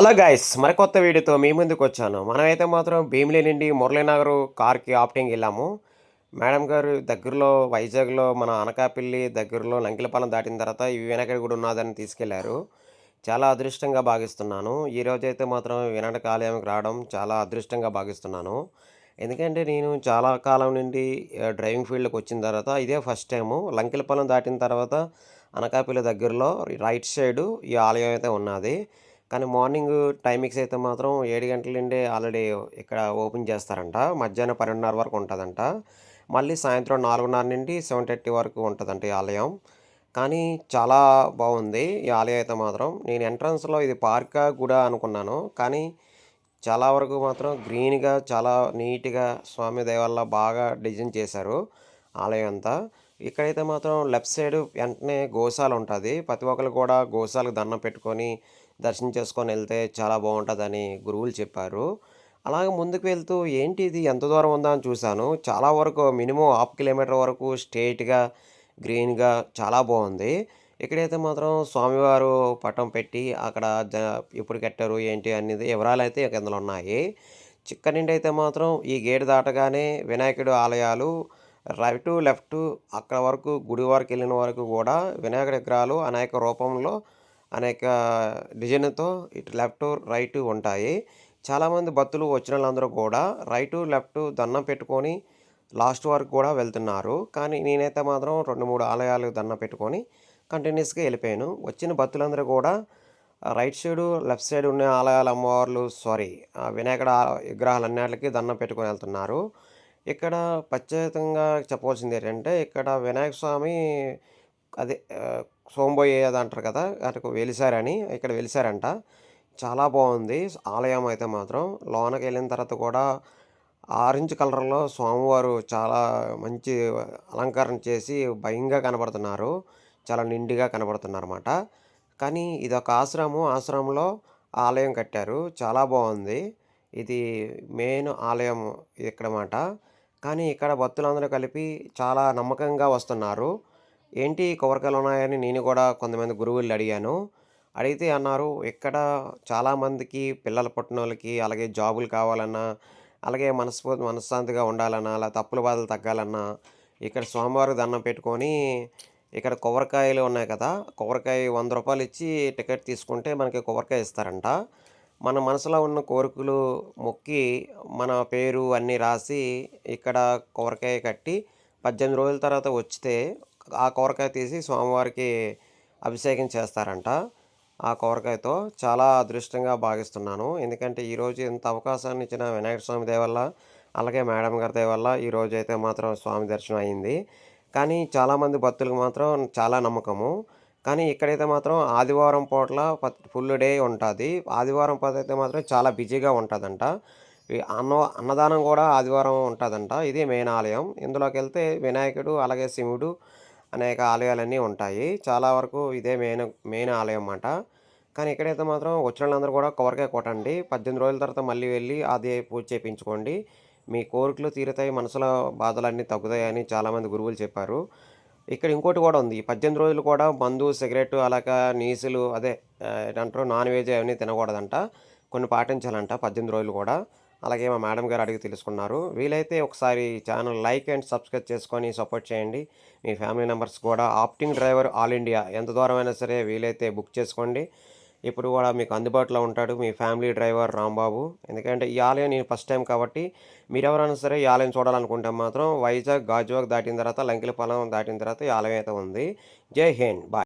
Hello guys మరికొత్త వీడియోతో మీ ముందుకు వచ్చాను. మనమైతే మాత్రం భీమిలి నుండి మురళీనగర్ కార్కి ఆప్టింగ్ వెళ్ళాము. మేడం గారు దగ్గరలో వైజాగ్లో మన అనకాపల్లి దగ్గరలో లంకిలపాలెం దాటిన తర్వాత ఈ వినాయకుడి గుడి ఉన్నదని తీసుకెళ్ళారు. చాలా అదృష్టంగా భావిస్తున్నాను. ఈ అయితే మాత్రం వినాయక ఆలయంకి రావడం చాలా అదృష్టంగా భావిస్తున్నాను. ఎందుకంటే నేను చాలా కాలం నుండి డ్రైవింగ్ ఫీల్డ్కి వచ్చిన తర్వాత ఇదే ఫస్ట్ టైము. లంకిలపాలెం దాటిన తర్వాత అనకాపల్లి దగ్గరలో రైట్ సైడు ఈ ఆలయం అయితే ఉన్నది. కానీ మార్నింగ్ టైమింగ్స్ అయితే మాత్రం ఏడు గంటల నుండి ఆల్రెడీ ఇక్కడ ఓపెన్ చేస్తారంట. మధ్యాహ్నం పన్నెండున్నర వరకు ఉంటుందంట. మళ్ళీ సాయంత్రం నాలుగున్నర నుండి సెవెన్ థర్టీ వరకు ఉంటుందంట ఈ ఆలయం. కానీ చాలా బాగుంది ఈ ఆలయం అయితే మాత్రం. నేను ఎంట్రన్స్లో ఇది పార్కా కూడా అనుకున్నాను. కానీ చాలా వరకు మాత్రం గ్రీన్గా చాలా నీట్గా స్వామి దేవాల బాగా డిజైన్ చేశారు ఆలయం అంతా. ఇక్కడైతే మాత్రం లెఫ్ట్ సైడ్ వెంటనే గోశాల ఉంటుంది. ప్రతి ఒక్కరు కూడా గోశాలకు దండం పెట్టుకొని దర్శనం చేసుకొని వెళ్తే చాలా బాగుంటుందని గురువులు చెప్పారు. అలాగే ముందుకు వెళ్తూ ఏంటి ఇది? ఎంత దూరం ఉందా అని చూశాను. చాలా వరకు మినిమం హాఫ్ కిలోమీటర్ వరకు స్ట్రేట్గా గ్రీన్గా చాలా బాగుంది. ఇక్కడైతే మాత్రం స్వామివారు పటం పెట్టి అక్కడ జ ఎప్పుడు కట్టారు ఏంటి అనేది వివరాలు అయితే ఇందులో ఉన్నాయి. చిక్క నుండి అయితే మాత్రం ఈ గేట్ దాటగానే వినాయకుడు ఆలయాలు రైట్ లెఫ్ట్ అక్కడ వరకు గుడి వరకు వెళ్ళిన వరకు కూడా వినాయకుడి విగ్రహాలు అనేక రూపంలో అనేక డిజైన్తో ఇటు లెఫ్ట్ రైట్ ఉంటాయి. చాలామంది భక్తులు వచ్చిన వాళ్ళందరూ కూడా రైట్ లెఫ్ట్ దండం పెట్టుకొని లాస్ట్ వరకు కూడా వెళ్తున్నారు. కానీ నేనైతే మాత్రం రెండు మూడు ఆలయాలు దండం పెట్టుకొని కంటిన్యూస్గా వెళ్ళిపోయాను. వచ్చిన భక్తులందరూ కూడా రైట్ సైడు లెఫ్ట్ సైడ్ ఉన్న ఆలయాల అమ్మవార్లు సారీ వినాయకుడు విగ్రహాలన్నిటికి దండం పెట్టుకొని వెళ్తున్నారు. ఇక్కడ ప్రత్యేకంగా చెప్పవలసింది ఏంటంటే ఇక్కడ వినాయక స్వామి అదే సోంబోయేది అంటారు కదా అటుకు వెలిసారని ఇక్కడ వెలిసారంట. చాలా బాగుంది. ఆలయం అయితే మాత్రం. లోనకి వెళ్ళిన తర్వాత కూడా ఆరెంజ్ కలర్లో స్వామివారు చాలా మంచి అలంకరణ చేసి భయంగా కనబడుతున్నారు. చాలా నిండుగా కనబడుతున్నారు అన్నమాట కానీ ఇది ఒక ఆశ్రమం. ఆశ్రమంలో ఆలయం కట్టారు. చాలా బాగుంది. ఇది మెయిన్ ఆలయం ఇక్కడ మాట కానీ ఇక్కడ భక్తులందరూ కలిపి చాలా నమ్మకంగా వస్తున్నారు. ఏంటి కొబ్బరికాయలు ఉన్నాయని నేను కూడా కొంతమంది గురువులు అడిగాను. అడిగితే అన్నారు ఇక్కడ చాలామందికి పిల్లలు పుట్టిన వాళ్ళకి అలాగే జాబులు కావాలన్నా అలాగే మనస్ఫూ మనశ్శాంతిగా ఉండాలన్నా అలా తప్పుల బాధలు తగ్గాలన్నా ఇక్కడ స్వామివారికి దండం పెట్టుకొని ఇక్కడ కొబ్బరికాయలు ఉన్నాయి కదా కొబ్బరికాయ వంద రూపాయలు ఇచ్చి టికెట్ తీసుకుంటే మనకి కొబ్బరికాయ ఇస్తారంట. మన మనసులో ఉన్న కోరికలు మొక్కి మన పేరు అన్నీ రాసి ఇక్కడ కొబ్బరికాయ కట్టి పద్దెనిమిది రోజుల తర్వాత వచ్చితే ఆ కూరకాయ తీసి స్వామివారికి అభిషేకం చేస్తారంట. ఆ కూరకాయతో చాలా అదృష్టంగా భావిస్తున్నాను. ఎందుకంటే ఈరోజు ఇంత అవకాశాన్ని ఇచ్చిన వినాయక స్వామి దేవల్ల అలాగే మేడం గారి దేవల్ల ఈరోజు అయితే మాత్రం స్వామి దర్శనం అయింది. కానీ చాలామంది భక్తులకు మాత్రం చాలా నమ్మకము. కానీ ఇక్కడైతే మాత్రం ఆదివారం పూట్ల ఫుల్ డే ఉంటుంది. ఆదివారం పూట అయితే మాత్రం చాలా బిజీగా ఉంటుందంట. అన్న అన్నదానం కూడా ఆదివారం ఉంటుందంట. ఇది మెయిన్ ఆలయం. ఇందులోకి వెళ్తే వినాయకుడు అలాగే శివుడు అనేక ఆలయాలన్నీ ఉంటాయి. చాలా వరకు ఇదే మెయిన్ మెయిన్ ఆలయం అన్నమాట. కానీ ఇక్కడైతే మాత్రం వచ్చిన వాళ్ళందరూ కూడా కొబ్బరికాయ కొట్టండి. పద్దెనిమిది రోజుల తర్వాత మళ్ళీ వెళ్ళి అదే పూజ చేయించుకోండి. మీ కోరికలు తీరుతాయి మనసులో బాధలన్నీ తగ్గుతాయని చాలామంది గురువులు చెప్పారు. ఇక్కడ ఇంకోటి కూడా ఉంది. ఈ పద్దెనిమిది రోజులు కూడా మందు సిగరెట్ అలాగా నీసులు అదే ఏంటంటారు నాన్ వెజ్ అవన్నీ తినకూడదంట. కొన్ని పాటించాలంట పద్దెనిమిది రోజులు కూడా. అలాగే మా మేడం గారు అడిగి తెలుసుకున్నారు. వీలైతే ఒకసారి ఛానల్ లైక్ అండ్ సబ్స్క్రైబ్ చేసుకొని సపోర్ట్ చేయండి. మీ ఫ్యామిలీ మెంబర్స్ కూడా ఆప్టింగ్ డ్రైవర్ ఆల్ ఇండియా ఎంత దూరమైనా సరే వీలైతే బుక్ చేసుకోండి. ఇప్పుడు కూడా మీకు అందుబాటులో ఉంటాడు మీ ఫ్యామిలీ డ్రైవర్ రాంబాబు. ఎందుకంటే ఈ ఆలయం నేను ఫస్ట్ టైం కాబట్టి మీరు ఎవరైనా సరే ఈ ఆలయం చూడాలనుకుంటే మాత్రం వైజాగ్ గాజువాక్ దాటిన తర్వాత లంకిలపాలెం దాటిన తర్వాత ఈ ఆలయం అయితే ఉంది. జై హింద్. బాయ్.